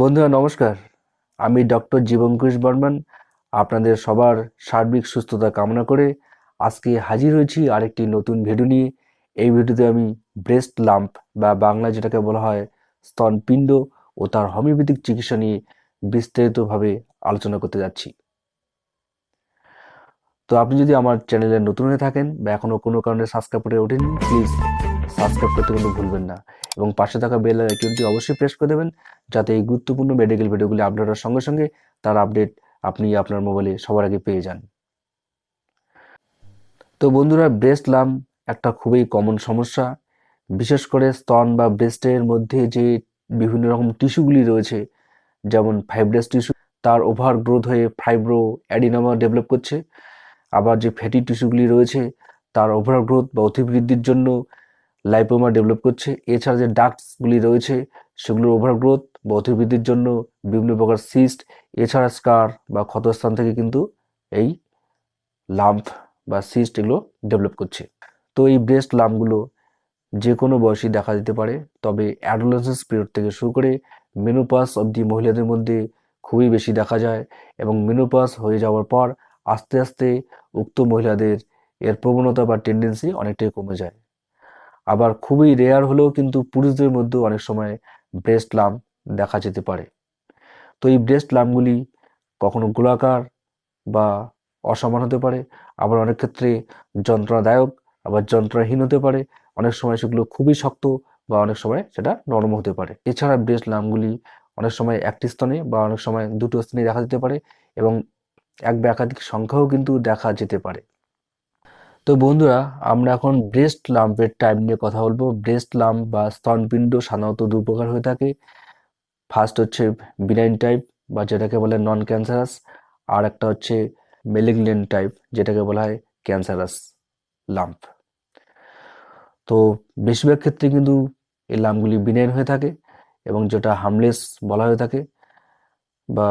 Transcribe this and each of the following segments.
বন্ধুরা, নমস্কার। আমি ডক্টর জীবঙ্কুশ বর্মন। আপনাদের সবার সার্বিক সুস্থতা কামনা করে আজকে হাজির হয়েছি আরেকটি নতুন ভিডিও নিয়ে। এই ভিডিওতে আমি ব্রেস্ট লাম্প বা বাংলা যেটাকে বলা হয় স্তনপিণ্ড ও তার হোমিওপ্যাথিক চিকিৎসা নিয়ে বিস্তারিতভাবে আলোচনা করতে যাচ্ছি। তো আপনি যদি আমার চ্যানেলে নতুন হয়ে থাকেন বা এখনও কোনো কারণে সাবস্ক্রাইব করে ওঠেনি প্লিজ সাবস্ক্রাইব করতে কিন্তু ভুলবেন না। এবং পাশে থাকা বেল আইকনটি অবশ্যই প্রেস করে দেবেন, যাতে এই গুরুত্বপূর্ণ মেডিকেল ভিডিওগুলি আপনারা সঙ্গে সঙ্গে তার আপডেট আপনি আপনার মোবাইলে সবার আগে পেয়ে যান। তো বন্ধুরা ব্রেস্ট লাম একটা খুবই কমন সমস্যা। বিশেষ করে স্তন বা ব্রেস্টের মধ্যে যে বিভিন্ন রকম টিস্যুগুলি রয়েছে, যেমন ফাইব্রাস টিস্যু তার ওভার গ্রোথ হয়ে ফাইব্রো অ্যাডিনোমা ডেভেলপ করছে। আবার যে ফ্যাটি টিস্যুগুলি রয়েছে, তার ওভার গ্রোথ বা অতিবৃদ্ধির জন্য লাইপোমা ডেভেলপ করছে। এছাড়া যে ডাক্টসগুলি রয়েছে, সেগুলোর ওভারগ্রোথ বা অতিবৃদ্ধির জন্য বিভিন্ন প্রকার সিস্ট এছাড়া স্কার বা ক্ষতস্থান থেকে কিন্তু এই লাম্প বা সিস্ট এগুলো ডেভেলপ করছে। তো এই ব্রেস্ট লাম্পগুলো যে কোনো বয়সেই দেখা দিতে পারে, তবে অ্যাডোলেন্সেন্স পিরিয়ড থেকে শুরু করে মেনোপাস অবধি মহিলাদের মধ্যে খুবই বেশি দেখা যায় এবং মেনোপাস হয়ে যাওয়ার পর আস্তে আস্তে উক্ত মহিলাদের এর প্রবণতা বা টেন্ডেন্সি অনেকটাই কমে যায়। আবার খুবই রেয়ার হলেও কিন্তু পুরুষদের মধ্যেও অনেক সময় ব্রেস্ট লাম্প দেখা যেতে পারে। তো এই ব্রেস্ট লাম্পগুলি কখনো গোলাকার বা অসমান হতে পারে, আবার অনেক ক্ষেত্রে যন্ত্রণাদায়ক, আবার যন্ত্রণাহীন হতে পারে। অনেক সময় সেগুলো খুবই শক্ত বা অনেক সময় সেটা নরম হতে পারে। এছাড়া ব্রেস্ট লাম্পগুলি অনেক সময় একটি স্তনে বা অনেক সময় দুটো স্তনে দেখা যেতে পারে এবং এক বা একাধিক সংখ্যাও কিন্তু দেখা যেতে পারে। তো বন্ধুরা, আমরা এখন ব্রেস্ট লাম্পের টাইপ নিয়ে কথা বলব। ব্রেস্ট লাম্প বা স্তনপিণ্ড সাধারণত দু প্রকার হয়ে থাকে। ফার্স্ট হচ্ছে বিনাইন টাইপ বা যেটাকে বলে নন ক্যান্সারাস আর একটা হচ্ছে মেলিগনেন্ট টাইপ যেটাকে বলা হয় ক্যান্সারাস লাম্প তো বেশিরভাগ ক্ষেত্রে কিন্তু এই লাম্পগুলি বিনাইন হয়ে থাকে এবং যেটা হামলেস বলা হয়ে থাকে বা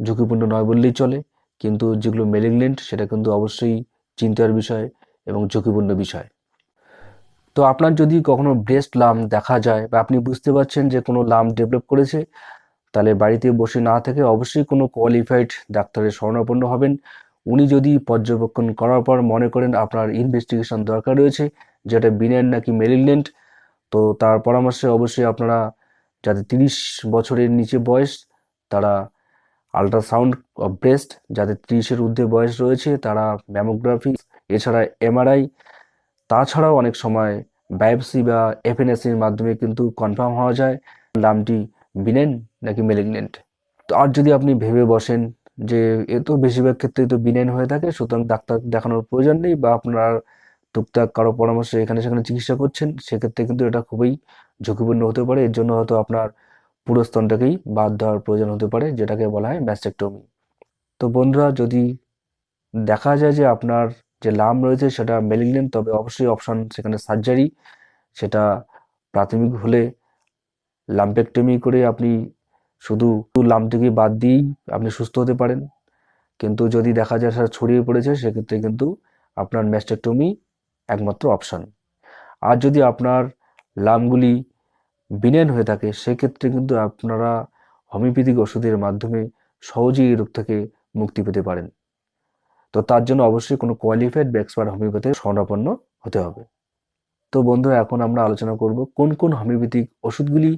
ঝুঁকিপূর্ণ নয় বললেই চলে। কিন্তু যেগুলো মেলিগনেন্ট সেটা কিন্তু অবশ্যই চিন্তার বিষয়। এবং ঝুঁকিপূর্ণ বিষয়। তো আপনার যদি কখনো ব্রেস্ট লাম্প দেখা যায় বা আপনি বুঝতে পারছেন যে কোনো লাম্প ডেভেলপ করেছে, তাহলে বাড়িতে বসে না থেকে অবশ্যই কোনো কোয়ালিফাইড ডাক্তারের শরণাপন্ন হবেন। উনি যদি পর্যবেক্ষণ করার পর মনে করেন আপনার ইনভেস্টিগেশন দরকার রয়েছে, যেটা বিনাইন নাকি মেলিগনেন্ট তো তার পরামর্শে অবশ্যই আপনারা যাদের তিরিশ বছরের নিচে বয়স, তারা আল্ট্রাসাউন্ড অফ ব্রেস্ট যাদের ত্রিশের ঊর্ধ্বে বয়স রয়েছে, তারা ম্যামোগ্রাফি এছাড়া এমআরআই তাছাড়াও অনেক সময় বায়োপসি বা এফএনএসির মাধ্যমে কিন্তু কনফার্ম হওয়া যায়। লামটি বিনেন নাকি মেলিগনেন্ট তো আর যদি আপনি ভেবে বসেন যে এ তো বেশিরভাগ ক্ষেত্রেই তো বিনেন হয়ে থাকে, সুতরাং ডাক্তার দেখানোর প্রয়োজন নেই বা আপনার টুকটাক কারও পরামর্শে এখানে সেখানে চিকিৎসা করছেন, সেক্ষেত্রে কিন্তু এটা খুবই ঝুঁকিপূর্ণ হতে পারে। এর জন্য হয়তো আপনার পুরো স্তনটাকেই বাদ দেওয়ার প্রয়োজন হতে পারে, যেটাকে বলা হয় ম্যাস্টেকটমি তো বন্ধুরা, যদি দেখা যায় যে আপনার যে লাম রয়েছে সেটা মেলিগনেন্ট তবে অবশ্যই অপশান সেখানে সার্জারি সেটা প্রাথমিক হলে লাম্পেকটমি করে আপনি শুধু লামটিকে বাদ দিয়েই আপনি সুস্থ হতে পারেন। কিন্তু যদি দেখা যায় সেটা ছড়িয়ে পড়েছে, সেক্ষেত্রে কিন্তু আপনার ম্যাস্টেকটমি একমাত্র অপশান আর যদি আপনার লামগুলি বিনেন হয়ে থাকে, সেক্ষেত্রে কিন্তু আপনারা হোমিওপ্যাথিক ওষুধের মাধ্যমে সহজেই এই রোগ থেকে মুক্তি পেতে পারেন। তো তার জন্য অবশ্যই কোনো কোয়ালিফাইড বা এক্সপার্ট হোমিওপ্যাথির শরণাপন্ন হতে হবে। তো বন্ধুরা এখন আমরা আলোচনা করব কোন কোন হোমিওপ্যাথিক ওষুধগুলি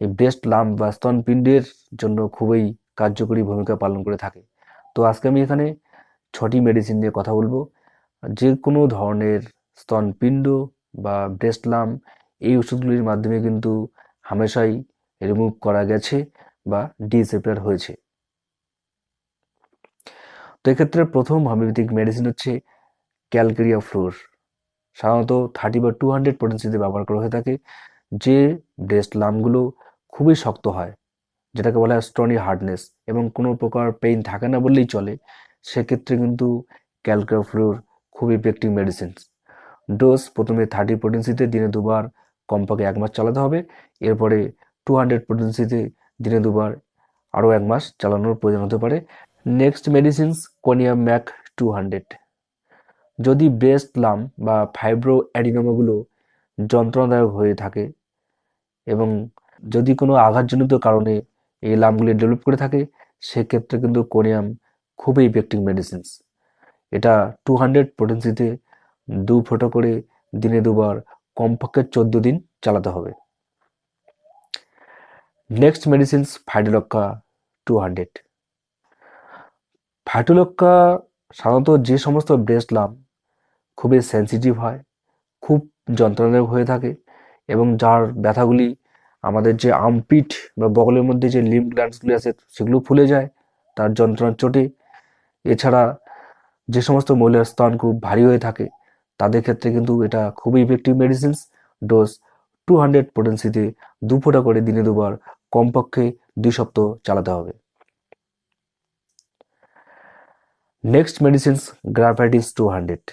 এই ব্রেস্ট লাম্প বা স্তনপিণ্ডের জন্য খুবই কার্যকরী ভূমিকা পালন করে থাকে। তো আজকে আমি এখানে ছটি মেডিসিন নিয়ে কথা বলব। যে কোনো ধরনের স্তনপিণ্ড বা ব্রেস্ট লাম্প এই ওষুধগুলির মাধ্যমে কিন্তু হামেশাই রিমুভ করা গেছে বা ডিসেপিয়ার হয়েছে। তো এক্ষেত্রে প্রথম হোমিওপ্যাথিক মেডিসিন হচ্ছে ক্যালকেরিয়া ফ্লোর সাধারণত থার্টি বা টু হান্ড্রেড পোটেন্সিতে ব্যবহার করা হয়ে থাকে, যে ব্রেস্ট লামগুলো খুবই শক্ত হয়, যেটাকে বলা হয় স্টনি হার্ডনেস এবং কোনো প্রকার পেইন থাকে না বললেই চলে, সেক্ষেত্রে কিন্তু ক্যালকেরিয়া ফ্লোর খুব ইফেক্টিভ মেডিসিন ডোজ প্রথমে থার্টি পোটেন্সিতে দিনে দুবার কমপক্ষে এক মাস চালাতে হবে, এরপরে টু হান্ড্রেড পোটেন্সিতে দিনে দুবার আরও এক মাস চালানোর প্রয়োজন হতে পারে। Next medicines conium mac two hundred যদি ব্রেস্ট লাম বা ফাইব্রো অ্যাডিনোমাগুলো যন্ত্রণাদায়ক হয়ে থাকে এবং যদি কোনো আঘাতজনিত কারণে এই লামগুলি ডেভেলপ করে থাকে, সেক্ষেত্রে কিন্তু কোনিয়াম খুবই ইফেক্টিভ মেডিসিনস এটা টু হান্ড্রেড পোটেন্সিতে দু ফোঁটা করে দিনে দুবার কমপক্ষে চোদ্দ দিন চালাতে হবে। Next medicines phytolacca two hundred phytolacca সাধারণত যে সমস্ত ব্রেস্ট লাম খুবই সেন্সিটিভ হয়, খুব যন্ত্রণাদায়ক হয়ে থাকে এবং যার ব্যথাগুলি আমাদের যে আমপিট বা বগলের মধ্যে যে লিম গ্ল্যান্ডসগুলি আছে সেগুলো ফুলে যায়, তার যন্ত্রণার চোটে। এছাড়া যে সমস্ত মহিলার স্তন খুব ভারী হয়ে থাকে, তাদের ক্ষেত্রে কিন্তু এটা খুবই effective medicines dose two hundred পোটেন্সিতে দু ফোঁটা করে দিনে দুবার কমপক্ষে দুই সপ্তাহ চালাতে হবে। Next medicines graphites two hundred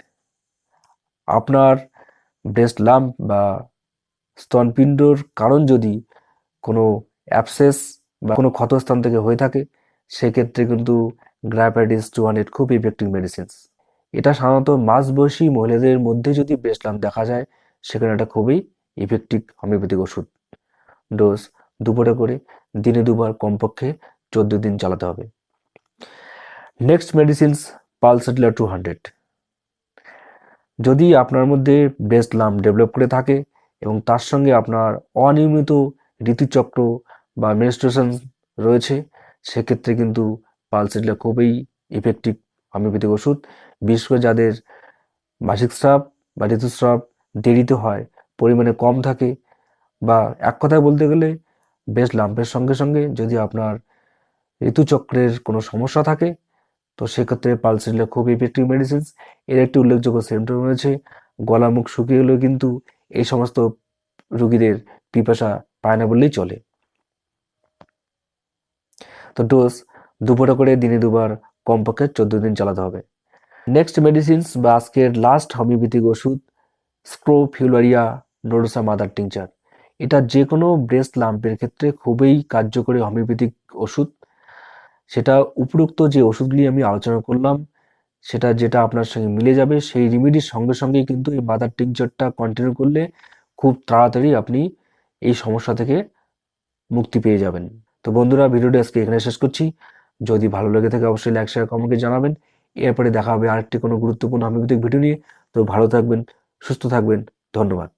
আপনার ব্রেস্ট লাম্প বা স্তনপিণ্ডর কারণ যদি কোনো অ্যাপসেস বা কোনো ক্ষতস্থান থেকে হয়ে থাকে, সেক্ষেত্রে কিন্তু গ্রাফাইটিস টু হান্ড্রেড খুব ইফেক্টিভ মেডিসিনস এটা সাধারণত মাঝবয়সী মহিলাদের মধ্যে যদি ব্রেস্ট লাম্প দেখা যায়, সেখানে এটা খুবই ইফেক্টিভ হোমিওপ্যাথিক ওষুধ। ডোজ দুপুরে করে দিনে দুবার কমপক্ষে চোদ্দ দিন চালাতে হবে। Next medicines pulsatilla two hundred যদি আপনার মধ্যে ব্রেস্ট লাম্প ডেভেলপ করে থাকে এবং তার সঙ্গে আপনার অনিয়মিত ঋতুচক্র বা মেনস্ট্রুয়েশন রয়েছে, সেক্ষেত্রে কিন্তু পালসেটিলা খুবই ইফেক্টিভ হোমিওপ্যাথিক ওষুধ। বিশেষ করে যাদের মাসিক স্রাব বা ঋতুস্রাব দেরিতে হয়, পরিমাণে কম থাকে বা এক কথায় বলতে গেলে ব্রেস্ট লাম্পের সঙ্গে সঙ্গে যদি আপনার ঋতুচক্রের কোনো সমস্যা থাকে তো সেক্ষেত্রে পালসিলা খুব ইফেক্টিভ মেডিসিনস এর একটি উল্লেখযোগ্য সিমটম রয়েছে। গলা মুখ শুকিয়ে হলেও কিন্তু এই সমস্ত রুগীদের পিপাসা পায় না বললেই চলে। তো ডোজ দুপুরে করে দিনে দুবার কমপক্ষে চোদ্দ দিন চালাতে হবে। নেক্সট মেডিসিনস বা আজকের লাস্ট হোমিওপ্যাথিক ওষুধ স্ক্রোফিউলারিয়া নোডোসা মাদার টিংচার এটা যে কোনো ব্রেস্ট লাম্পের ক্ষেত্রে খুবই কার্যকরী হোমিওপ্যাথিক ওষুধ। সেটা উপরোক্ত যে ওষুধগুলি আমি আলোচনা করলাম, সেটা যেটা আপনার সঙ্গে মিলে যাবে, সেই রেমিডির সঙ্গে সঙ্গেই কিন্তু এই মাদার টিংচারটা কন্টিনিউ করলে খুব তাড়াতাড়ি আপনি এই সমস্যা থেকে মুক্তি পেয়ে যাবেন। তো বন্ধুরা, ভিডিওটি আজকে এখানে শেষ করছি। যদি ভালো লেগে থাকে অবশ্যই লাইক শেয়ার কমেন্টে জানাবেন। এরপরে দেখা হবে আরেকটি কোনো গুরুত্বপূর্ণ হোমিওপ্যাথিক ভিডিও নিয়ে। তো ভালো থাকবেন, সুস্থ থাকবেন। ধন্যবাদ।